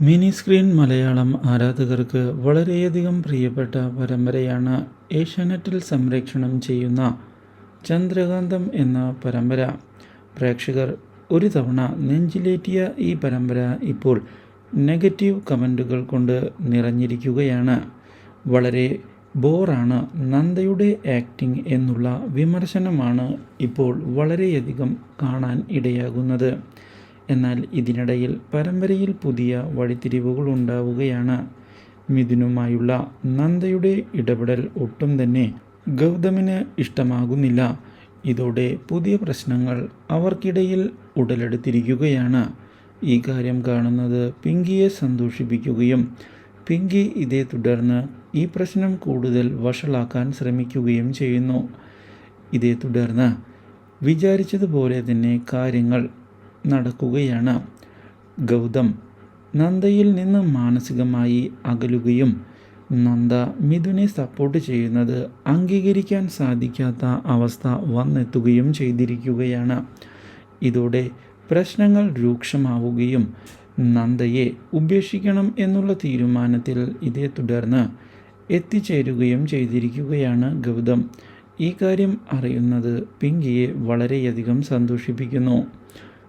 Mini screen Malayalam ആരാധകർക്ക് വളരെയധികം പ്രിയപ്പെട്ട പരമ്പരയാണ് ഏഷ്യാനെറ്റിൽ സംരക്ഷണം ചെയ്യുന്ന ചന്ദ്രകാന്തം എന്ന പരമ്പര. പ്രേക്ഷകർ ഒരു തവണ നെഞ്ചിലേറ്റിയ ഈ പരമ്പര ഇപ്പോൾ നെഗറ്റീവ് കമന്റുകൾ കൊണ്ട് നിറഞ്ഞിരിക്കുകയാണ്. വളരെ ബോറാണ് നന്ദയുടെ ആക്ടിംഗ് എന്നുള്ള വിമർശനമാണ് ഇപ്പോൾ വളരെയധികം കാണാൻ ഇടയാകുന്നത്. എന്നാൽ ഇതിനിടയിൽ പരമ്പരയിൽ പുതിയ വഴിത്തിരിവുകൾ ഉണ്ടാവുകയാണ്. മിഥുനുമായുള്ള നന്ദയുടെ ഇടപെടൽ ഒട്ടും തന്നെ ഗൗതമിന് ഇഷ്ടമാകുന്നില്ല. ഇതോടെ പുതിയ പ്രശ്നങ്ങൾ അവർക്കിടയിൽ ഉടലെടുത്തിരിക്കുകയാണ്. ഈ കാര്യം കാണുന്നത് പിങ്കിയെ സന്തോഷിപ്പിക്കുകയും പിങ്കി ഇതേ തുടർന്ന് ഈ പ്രശ്നം കൂടുതൽ വഷളാക്കാൻ ശ്രമിക്കുകയും ചെയ്യുന്നു. ഇതേ തുടർന്ന് വിചാരിച്ചതുപോലെ തന്നെ കാര്യങ്ങൾ നടക്കുകയാണ്. ഗൗതം നന്ദയിൽ നിന്ന് മാനസികമായി അകലുകയും നന്ദ മിഥുനെ സപ്പോർട്ട് ചെയ്യുന്നത് അംഗീകരിക്കാൻ സാധിക്കാത്ത അവസ്ഥ വന്നെത്തുകയും ചെയ്തിരിക്കുകയാണ്. ഇതോടെ പ്രശ്നങ്ങൾ രൂക്ഷമാവുകയും നന്ദയെ ഉപേക്ഷിക്കണം എന്നുള്ള തീരുമാനത്തിൽ ഇതേ തുടർന്ന് എത്തിച്ചേരുകയും ചെയ്തിരിക്കുകയാണ് ഗൗതം. ഈ കാര്യം അറിയുന്നത് പിങ്കിയെ വളരെയധികം സന്തോഷിപ്പിക്കുന്നു.